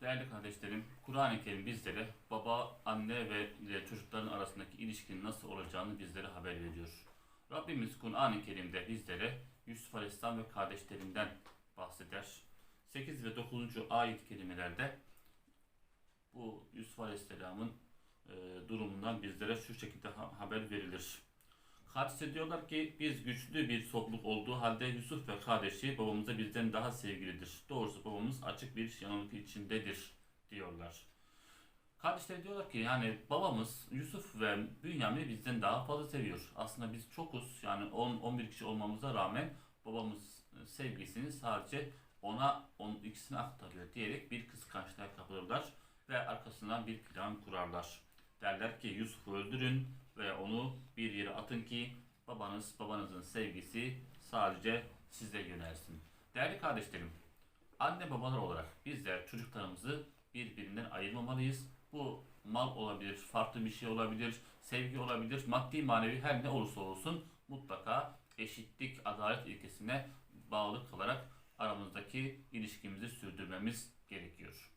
Değerli kardeşlerim, Kur'an-ı Kerim bizlere baba, anne ve ile çocukların arasındaki ilişkinin nasıl olacağını bizlere haber veriyor. Rabbimiz Kur'an-ı Kerim'de bizlere Yusuf Aleyhisselam ve kardeşlerinden bahseder. 8 ve 9. ayet kelimelerde bu Yusuf Aleyhisselam'ın e, durumundan bizlere şu şekilde ha- haber verilir. Hadise diyorlar ki biz güçlü bir topluluk olduğu halde Yusuf ve kardeşi babamıza bizden daha sevgilidir. Doğrusu babamız açık bir yanılgı içindedir diyorlar. Kardeşler diyorlar ki yani babamız Yusuf ve Bünyamin'i bizden daha fazla seviyor. Aslında biz çokuz yani 10-11 kişi olmamıza rağmen babamız e, sevgisini sadece ona onun ikisini aktarıyor diyerek bir kıskançlığa kapılırlar ve arkasından bir plan kurarlar. Derler ki Yusuf'u öldürün ve onu bir yere atın ki babanız babanızın sevgisi sadece size yönelsin. Değerli kardeşlerim, anne babalar olarak bizler çocuklarımızı birbirinden ayırmamalıyız. Bu mal olabilir, farklı bir şey olabilir, sevgi olabilir, maddi manevi her ne olursa olsun mutlaka eşitlik, adalet ilkesine bağlı kalarak aramızdaki ilişkimizi sürdürmemiz gerekiyor.